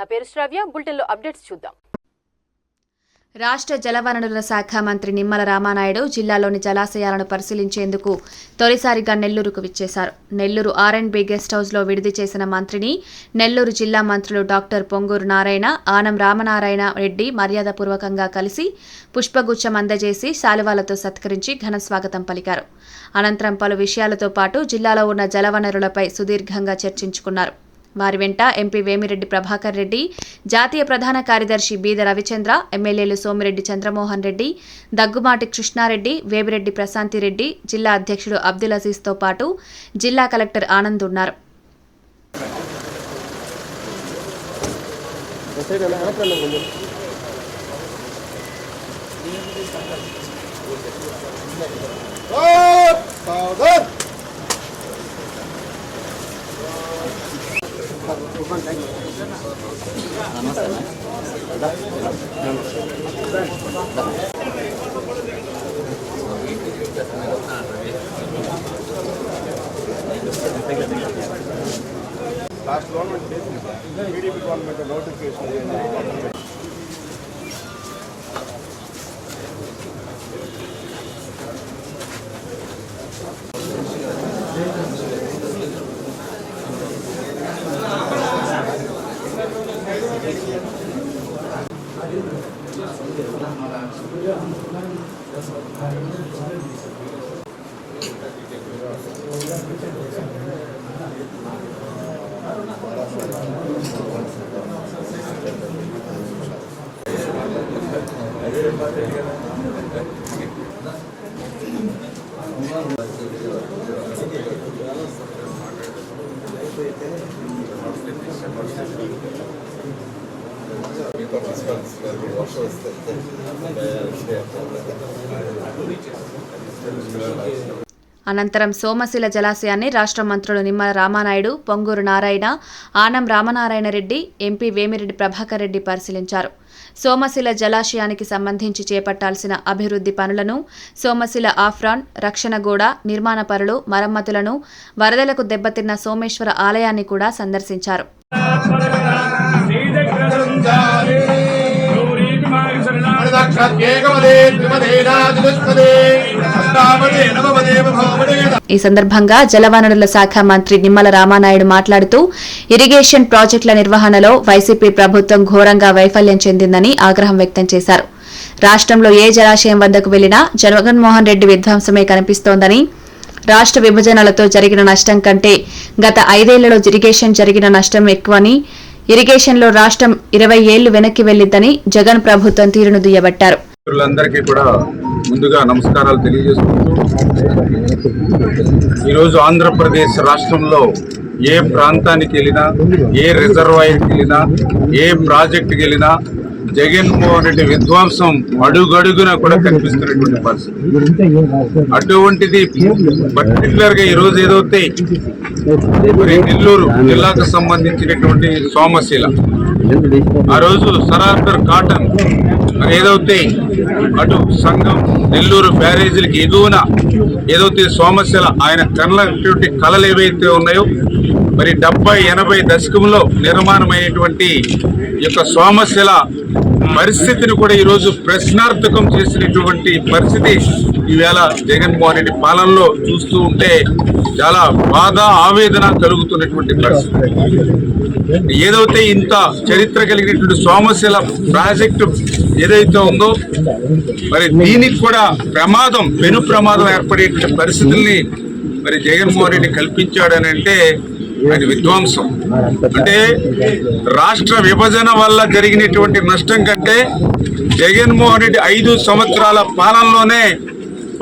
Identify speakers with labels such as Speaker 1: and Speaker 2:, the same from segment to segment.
Speaker 1: నా పేరు శ్రావ్య. బులెటిన్లో అప్డేట్స్ చూద్దాం.
Speaker 2: రాష్ట్ర జలవనరుల శాఖ మంత్రి నిమ్మల రామానాయుడు జిల్లాలోని జలాశయాలను పరిశీలించేందుకు తొలిసారిగా నెల్లూరుకు విచ్చేశారు. Nellore R and B guest హౌస్లో విడిది చేసిన మంత్రిని నెల్లూరు జిల్లా మంత్రులు డాక్టర్ పొంగూరు నారాయణ ఆనం రామనారాయణ రెడ్డి మర్యాదపూర్వకంగా కలిసి పుష్పగుచ్చం అందజేసి శాలువాలతో సత్కరించి ఘన స్వాగతం పలికారు. అనంతరం పలు విషయాలతో పాటు జిల్లాలో ఉన్న జలవనరులపై సుదీర్ఘంగా చర్చించుకున్నారు. వారి వెంట ఎంపీ వేమిరెడ్డి ప్రభాకర్ రెడ్డి జాతీయ ప్రధాన కార్యదర్శి బీద రవిచంద్ర ఎమ్మెల్యేలు సోమిరెడ్డి చంద్రమోహన్ రెడ్డి దగ్గుమాటి కృష్ణారెడ్డి వేమిరెడ్డి ప్రశాంతిరెడ్డి జిల్లా అధ్యక్షుడు అబ్దుల్ అజీజ్తో పాటు జిల్లా కలెక్టర్ ఆనంద్ ఉన్నారు.
Speaker 3: సావధాన్! లాస్ట్ గవర్నమెంట్ చేసింది సార్ టీడీపీ గవర్నమెంట్ నోటిఫికేషన్
Speaker 2: అనంతరం సోమశిల జలాశయాన్ని రాష్ట్ర మంత్రులు నిమ్మల రామానాయుడు పొంగూరు నారాయణ ఆనం రామనారాయణ రెడ్డి ఎంపీ వేమిరెడ్డి ప్రభాకర్ రెడ్డి పరిశీలించారు. సోమశిల జలాశయానికి సంబంధించి చేపట్టాల్సిన అభివృద్ధి పనులను సోమశిల ఆఫ్రాన్ రక్షణగూడ నిర్మాణ పనులు మరమ్మతులను వరదలకు దెబ్బతిన్న సోమేశ్వర ఆలయాన్ని కూడా సందర్శించారు. ఈ సందర్భంగా జలవనరుల శాఖ మంత్రి నిమ్మల రామానాయుడు మాట్లాడుతూ ఇరిగేషన్ ప్రాజెక్టుల నిర్వహణలో వైసీపీ ప్రభుత్వం ఘోరంగా వైఫల్యం చెందిందని ఆగ్రహం వ్యక్తం చేశారు. రాష్ట్రంలో ఏ జలాశయం వద్దకు వెళ్ళినా జగన్మోహన్ రెడ్డి విధ్వంసమే కనిపిస్తోందని రాష్ట్ర విభజనలతో జరిగిన నష్టం కంటే గత ఐదేళ్ళలో ఇరిగేషన్ జరిగిన నష్టం ఎక్కువని ఇరిగేషన్లో రాష్ట్రం ఇరవై ఏళ్ళు వెనక్కి వెళ్ళిద్దని జగన్ ప్రభుత్వం తీరును దుయ్యబట్టారు.
Speaker 4: మిత్రులందరికీ కూడా ముందుగా నమస్కారాలు తెలియజేసుకుంటూ ఈరోజు ఆంధ్రప్రదేశ్ రాష్ట్రంలో ఏ ప్రాంతానికి వెళ్ళినా ఏ రిజర్వాయర్కి వెళ్ళినా ఏ ప్రాజెక్టుకి వెళ్ళినా జగన్మోహన్ రెడ్డి విధ్వంసం అడుగడుగున కూడా కనిపిస్తున్నటువంటి పరిస్థితి. అటువంటిది పర్టికులర్గా ఈ రోజు ఏదైతే నెల్లూరు జిల్లాకు సంబంధించినటువంటి సోమశీల ఆ రోజు సరార్కర్ కాటన్ ఏదైతే అటు సంఘం నెల్లూరు బ్యారేజీలకి ఎగువన ఏదైతే సోమశిల ఆయన కళ్ళ కళలు ఏవైతే ఉన్నాయో మరి డెబ్బై ఎనభై దశకంలో నిర్మాణమైనటువంటి యొక్క సోమశిల పరిస్థితిని కూడా ఈరోజు ప్రశ్నార్థకం చేసినటువంటి పరిస్థితి ఈవేళ జగన్మోహన్ రెడ్డి పాలనలో చూస్తూ ఉంటే చాలా బాధ ఆవేదన కలుగుతున్నటువంటి పరిస్థితి. ఏదైతే ఇంత చరిత్ర కలిగినటువంటి సోమశిల ప్రాజెక్టు ఏదైతే ఉందో మరి దీనికి కూడా ప్రమాదం పెను ప్రమాదం ఏర్పడేటువంటి పరిస్థితుల్ని మరి జగన్మోహన్ రెడ్డి కల్పించాడని ఆయన అది విధ్వంసం. అంటే రాష్ట్ర విభజన వల్ల జరిగినటువంటి నష్టం కంటే జగన్మోహన్ రెడ్డి ఐదు సంవత్సరాల పాలనలోనే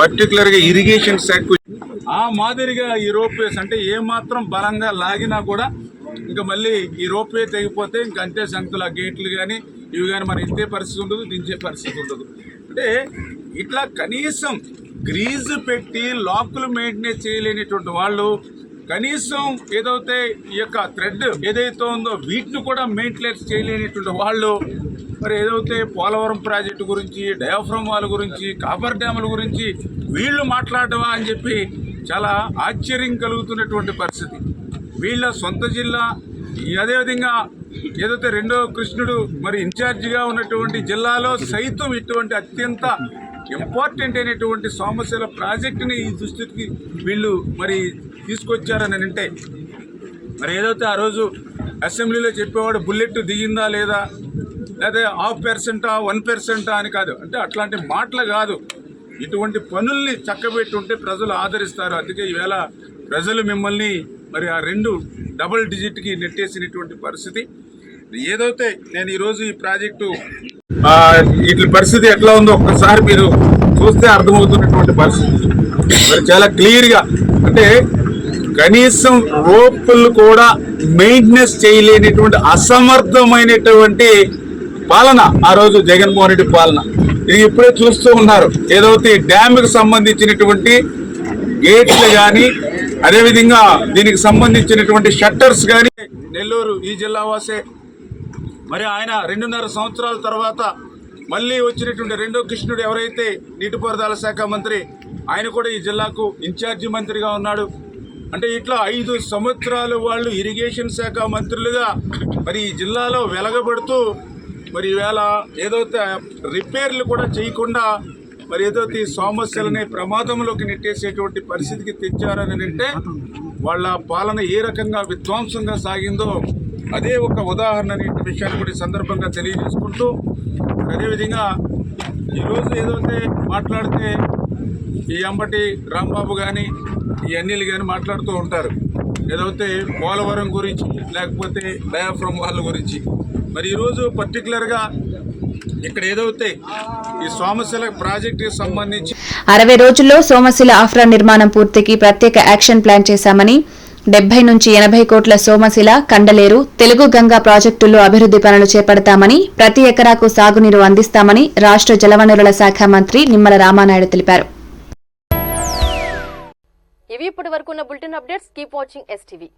Speaker 4: పర్టికులర్గా ఇరిగేషన్ శాఖ ఆ మాదిరిగా ఈ రోప్వేస్ అంటే ఏమాత్రం బలంగా లాగినా కూడా ఇంకా మళ్ళీ ఈ రోప్వే తెగిపోతే ఇంక అంతే సంఖ్యల గేట్లు కానీ ఇవి కానీ మరి ఇంతే పరిస్థితి ఉండదు దించే పరిస్థితి ఉండదు. అంటే ఇట్లా కనీసం గ్రీజు పెట్టి లాక్లు మెయింటైన్ చేయలేనిటువంటి వాళ్ళు కనీసం ఏదైతే ఈ యొక్క థ్రెడ్ ఏదైతే ఉందో వీటిని కూడా మెయింటెనెన్స్ చేయలేనటువంటి వాళ్ళు మరి ఏదైతే పోలవరం ప్రాజెక్టు గురించి డయాఫ్రమ్ వాళ్ళ గురించి కాపర్ డ్యాముల గురించి వీళ్ళు మాట్లాడవా అని చెప్పి చాలా ఆశ్చర్యం కలుగుతున్నటువంటి పరిస్థితి. వీళ్ళ సొంత జిల్లా ఈ అదేవిధంగా ఏదైతే రెండో కృష్ణుడు మరి ఇన్ఛార్జిగా ఉన్నటువంటి జిల్లాలో సైతం ఇటువంటి అత్యంత ఇంపార్టెంట్ అయినటువంటి సోమశిల ప్రాజెక్టుని ఈ దుస్థితికి వీళ్ళు మరి తీసుకొచ్చారని అంటే మరి ఏదైతే ఆ రోజు అసెంబ్లీలో చెప్పేవాడు బుల్లెట్ దిగిందా లేదా లేదా హాఫ్ పర్సెంటా వన్ పర్సెంటా అని కాదు. అంటే అట్లాంటి మాటలు కాదు. ఇటువంటి పనుల్ని చక్కబెట్టుంటే ప్రజలు ఆదరిస్తారు. అందుకే ఈవేళ ప్రజలు మిమ్మల్ని మరి ఆ రెండు డబుల్ డిజిట్కి నెట్టేసినటువంటి పరిస్థితి. ఏదైతే నేను ఈరోజు ఈ ప్రాజెక్టు వీటి పరిస్థితి ఎట్లా ఉందో ఒక్కసారి మీరు చూస్తే అర్థమవుతున్నటువంటి పరిస్థితి. మరి చాలా క్లియర్గా అంటే కనీసం రోపులు కూడా మెయింటెనెన్స్ చేయలేనిటువంటి అసమర్థమైనటువంటి పాలన ఆ రోజు జగన్మోహన్ రెడ్డి పాలన. ఇది ఇప్పుడే చూస్తూ ఉన్నారు. ఏదైతే డ్యామ్కి సంబంధించినటువంటి గేట్లు కానీ అదేవిధంగా దీనికి సంబంధించినటువంటి షట్టర్స్ కానీ నెల్లూరు ఈ జిల్లా వాసే మరి ఆయన రెండున్నర సంవత్సరాల తర్వాత మళ్ళీ వచ్చినటువంటి రెండో కృష్ణుడు ఎవరైతే నీటిపారుదల శాఖ మంత్రి ఆయన కూడా ఈ జిల్లాకు ఇన్ఛార్జి మంత్రిగా ఉన్నాడు. అంటే ఇట్లా ఐదు సంవత్సరాలు వాళ్ళు ఇరిగేషన్ శాఖ మంత్రులుగా మరి ఈ జిల్లాలో వెలగబడుతూ మరి ఈవేళ ఏదైతే రిపేర్లు కూడా చేయకుండా మరి ఏదైతే ఈ సమస్యలని ప్రమాదంలోకి నెట్టేసేటువంటి పరిస్థితికి తెచ్చారని అంటే వాళ్ళ పాలన ఏ రకంగా విధ్వంసంగా సాగిందో అదే ఒక ఉదాహరణ అనే విషయాన్ని కూడా సందర్భంగా తెలియజేసుకుంటూ అదేవిధంగా ఈరోజు ఏదైతే మాట్లాడితే ఈ అంబటి రాంబాబు కానీ ఈ అన్నిలు కానీ మాట్లాడుతూ ఉంటారు. ఏదైతే పోలవరం గురించి లేకపోతే డయాఫ్రమ్ వాళ్ళ గురించి. మరి ఈరోజు పర్టికులర్గా ఇక్కడ ఏదైతే ఈ సోమశిల ప్రాజెక్టుకి సంబంధించి
Speaker 2: అరవై రోజుల్లో సోమశిల ఆఫ్రా నిర్మాణం పూర్తికి ప్రత్యేక యాక్షన్ ప్లాన్ చేశామని డెబ్బై నుంచి ఎనభై కోట్ల సోమశిల కండలేరు తెలుగు గంగా ప్రాజెక్టుల్లో అభివృద్ది పనులు చేపడతామని ప్రతి ఎకరాకు సాగునీరు అందిస్తామని రాష్ట్ర జలవనరుల శాఖ మంత్రి నిమ్మల రామానాయుడు తెలిపారు.
Speaker 1: ఇవి ఇప్పటి వరకు ఉన్న bulletin updates. Keep watching STV